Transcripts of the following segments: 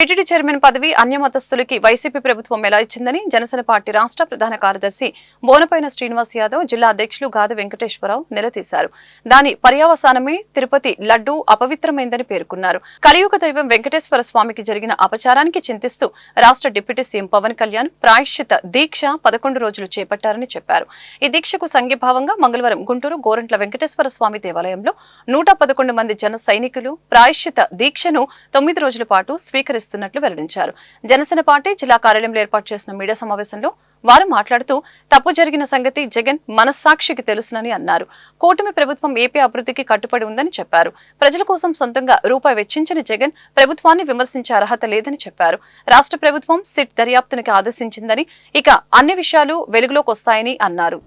TTD chairman పదవి అన్యమతస్థులకి YCP ప్రభుత్వం ఎలా ఇచ్చిందని జనసేన పార్టీ రాష్ట్ర ప్రధాన కార్యదర్శి బోనపైన శ్రీనివాస్ యాదవ్ జిల్లా అధ్యక్షులు గాది వెంకటేశ్వరరావు నిలదీశారు. దాని పర్యావసానమే తిరుపతి లడ్డు అపవిత్రమైందని పేర్కొన్నారు. కలియుగ దైవం వెంకటేశ్వర స్వామికి జరిగిన అపచారానికి చింతిస్తూ రాష్ట్ర డిప్యూటీ సీఎం పవన్ కళ్యాణ్ ప్రాయశ్చిత దీక్ష పదకొండు రోజులు చేపట్టారని చెప్పారు. ఈ దీక్షకు సంఘీభావంగా మంగళవారం గుంటూరు గోరంట్ల వెంకటేశ్వర స్వామి దేవాలయంలో నూట పదకొండు మంది జన సైనికులు ప్రాయశ్చిత దీక్షను తొమ్మిది రోజుల పాటు స్వీకరిస్తారు స్వీకరిస్తున్నట్లు వెల్లడించారు. జనసేన పార్టీ జిల్లా కార్యాలయంలో ఏర్పాటు చేసిన మీడియా సమావేశంలో వారు మాట్లాడుతూ తప్పు జరిగిన సంగతి జగన్ మనస్సాక్షికి తెలుసునని అన్నారు. కూటమి ప్రభుత్వం ఏపీ అభివృద్ధికి కట్టుబడి ఉందని చెప్పారు. ప్రజల కోసం సొంతంగా రూపాయి వెచ్చించిన జగన్ ప్రభుత్వాన్ని విమర్శించే అర్హత లేదని చెప్పారు. రాష్ట్ర ప్రభుత్వం సిట్ దర్యాప్తునికి ఆదేశించిందని ఇక అన్ని విషయాలు వెలుగులోకి వస్తాయని అన్నారు.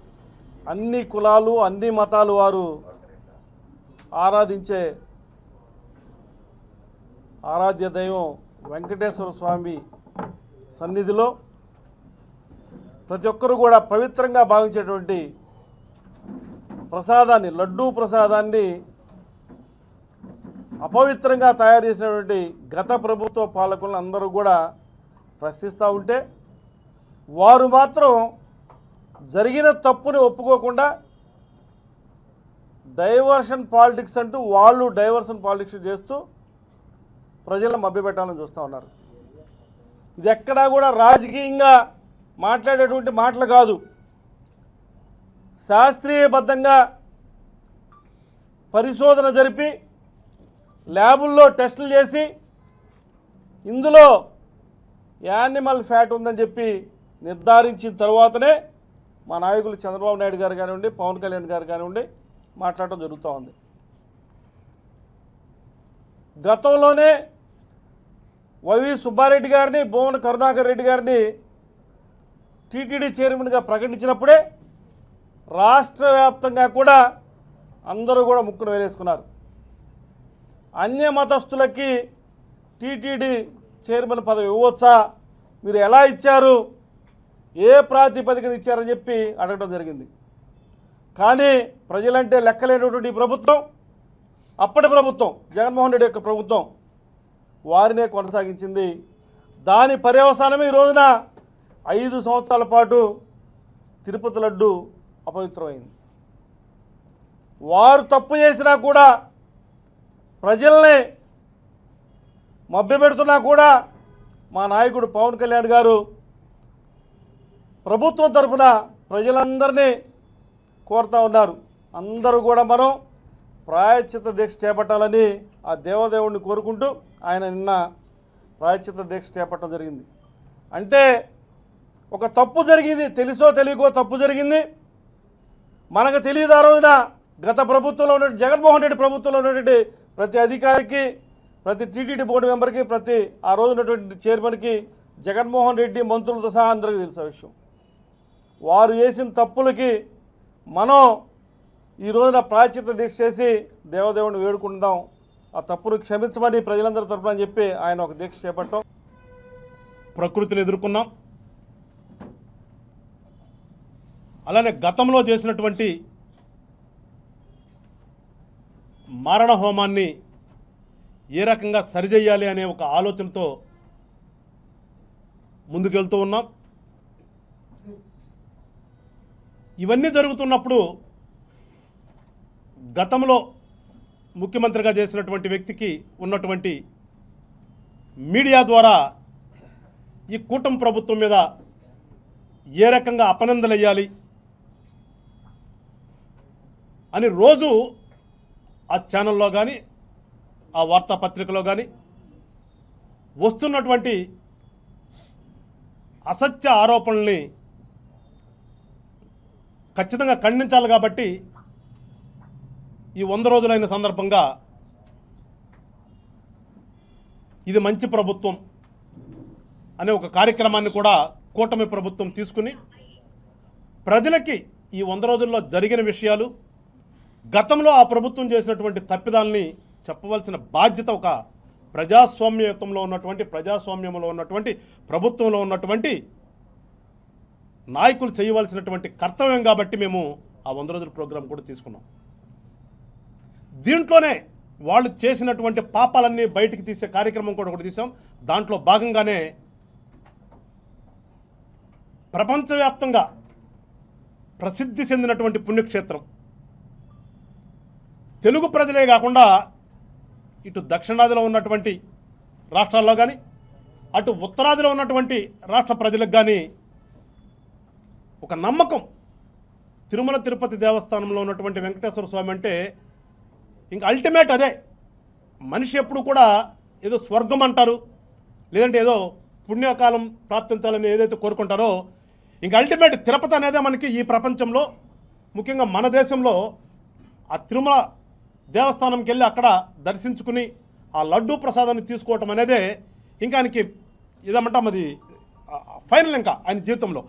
అన్ని కులాలు అన్ని మతాలు వారు ఆరాధించే ఆరాధ్య దైవం వెంకటేశ్వర స్వామి సన్నిధిలో ప్రతి ఒక్కరు కూడా పవిత్రంగా భావించేటువంటి ప్రసాదాన్ని లడ్డూ ప్రసాదాన్ని అపవిత్రంగా తయారు చేసినటువంటి గత ప్రభుత్వ పాలకులను అందరూ కూడా ప్రశ్నిస్తూ ఉంటే వారు మాత్రం జరిగిన తప్పుని ఒప్పుకోకుండా డైవర్షన్ పాలిటిక్స్ అంటూ వాళ్ళు డైవర్షన్ పాలిటిక్స్ చేస్తూ ప్రజలను మభ్యపెట్టాలని చూస్తూ ఉన్నారు. ఇది ఎక్కడా కూడా రాజకీయంగా మాట్లాడేటువంటి మాటలు కాదు. శాస్త్రీయబద్ధంగా పరిశోధన జరిపి ల్యాబుల్లో టెస్టులు చేసి ఇందులో యానిమల్ ఫ్యాట్ ఉందని చెప్పి నిర్ధారించిన తర్వాతనే మా నాయకులు చంద్రబాబు నాయుడు గారు కానివ్వండి పవన్ కళ్యాణ్ గారు కానివ్వండి మాట్లాడటం జరుగుతూ ఉంది. గతంలోనే వైవి సుబ్బారెడ్డి గారిని భువన కరుణాకర్ రెడ్డి గారిని టీటీడీ చైర్మన్గా ప్రకటించినప్పుడే రాష్ట్ర వ్యాప్తంగా కూడా అందరూ కూడా ముక్కును వేలేసుకున్నారు. అన్య మతస్థులకి టీటీడీ చైర్మన్ పదవి ఇవ్వచ్చా మీరు ఎలా ఇచ్చారు? ఏ ప్రాతిపదికన ఇచ్చారని చెప్పి అడగడం జరిగింది. కానీ ప్రజలంటే లెక్కలేనటువంటి ఈ ప్రభుత్వం అప్పటి ప్రభుత్వం జగన్మోహన్ రెడ్డి యొక్క ప్రభుత్వం వారినే కొనసాగించింది. దాని పర్యవసానమే ఈ రోజున ఐదు సంవత్సరాల పాటు తిరుపతి లడ్డు అపవిత్రమైంది. వారు తప్పు చేసినా కూడా ప్రజల్ని మభ్యపెడుతున్నా కూడా మా నాయకుడు పవన్ కళ్యాణ్ గారు ప్రభుత్వం తరఫున ప్రజలందరినీ కోరుతూ ఉన్నారు. అందరూ కూడా మనం ప్రాయశ్చిత దీక్ష చేపట్టాలని ఆ దేవదేవుడిని కోరుకుంటూ ఆయన నిన్న ప్రాయశ్చిత దీక్ష చేపట్టడం జరిగింది. అంటే ఒక తప్పు జరిగింది తెలుసో తెలియకో తప్పు జరిగింది. మనకు తెలియదు ఆ రోజున గత ప్రభుత్వంలో ఉన్న జగన్మోహన్ రెడ్డి ప్రభుత్వంలో ఉన్నటువంటి ప్రతి అధికారికి ప్రతి టీటీడీ బోర్డు మెంబర్కి ప్రతి ఆ రోజు ఉన్నటువంటి చైర్మన్కి జగన్మోహన్ రెడ్డి మంత్రులతో సహా అందరికీ తెలుసు విషయం. వారు చేసిన తప్పులకి మనం ఈ రోజున ప్రాచిత దీక్ష చేసి దేవదేవుని వేడుకుందాం ఆ తప్పును క్షమించమని ప్రజలందరి తరఫున అని చెప్పి ఆయన ఒక దీక్ష చేపట్టాం. ప్రకృతిని ఎదుర్కొన్నాం. అలానే గతంలో చేసినటువంటి మారణ హోమాన్ని ఏ రకంగా సరిచేయాలి అనే ఒక ఆలోచనతో ముందుకెళ్తూ ఉన్నాం. ఇవన్నీ జరుగుతున్నప్పుడు గతంలో ముఖ్యమంత్రిగా చేసినటువంటి వ్యక్తికి ఉన్నటువంటి మీడియా ద్వారా ఈ కూటమి ప్రభుత్వం మీద ఏ రకంగా అపనందలు వేయాలి అని రోజు ఆ ఛానల్లో కానీ ఆ వార్తాపత్రికలో కానీ వస్తున్నటువంటి అసత్య ఆరోపణల్ని ఖచ్చితంగా ఖండించాలి కాబట్టి ఈ వంద రోజులైన సందర్భంగా ఇది మంచి ప్రభుత్వం అనే ఒక కార్యక్రమాన్ని కూడా కూటమి ప్రభుత్వం తీసుకుని ప్రజలకి ఈ వంద రోజుల్లో జరిగిన విషయాలు గతంలో ఆ ప్రభుత్వం చేసినటువంటి తప్పిదాలని చెప్పవలసిన బాధ్యత ఒక ప్రజాస్వామ్యత్వంలో ఉన్నటువంటి ప్రజాస్వామ్యంలో ఉన్నటువంటి ప్రభుత్వంలో ఉన్నటువంటి నాయకులు చేయవలసినటువంటి కర్తవ్యం కాబట్టి మేము ఆ వంద రోజుల ప్రోగ్రాం కూడా తీసుకున్నాం. దీంట్లోనే వాళ్ళు చేసినటువంటి పాపాలన్నీ బయటికి తీసే కార్యక్రమం కూడా ఒకటి తీసాం దాంట్లో భాగంగానే ప్రపంచవ్యాప్తంగా ప్రసిద్ధి చెందినటువంటి పుణ్యక్షేత్రం. తెలుగు ప్రజలే కాకుండా ఇటు దక్షిణాదిలో ఉన్నటువంటి రాష్ట్రాల్లో కానీ అటు ఉత్తరాదిలో ఉన్నటువంటి రాష్ట్ర ప్రజలకు కానీ ఒక నమ్మకం. తిరుమల తిరుపతి దేవస్థానంలో ఉన్నటువంటి వెంకటేశ్వర స్వామి అంటే ఇంకా అల్టిమేట్ అదే. మనిషి ఎప్పుడు కూడా ఏదో స్వర్గం అంటారు లేదంటే ఏదో పుణ్యకాలం ప్రాప్తించాలని ఏదైతే కోరుకుంటారో ఇంకా అల్టిమేట్ తిరుపతి అనేదే మనకి ఈ ప్రపంచంలో. ముఖ్యంగా మన దేశంలో ఆ తిరుమల దేవస్థానంకి వెళ్ళి అక్కడ దర్శించుకుని ఆ లడ్డూ ప్రసాదాన్ని తీసుకోవటం అనేదే ఇంకా ఆయనకి ఇదేమంటాం అది ఫైనల్ ఇంకా ఆయన జీవితంలో.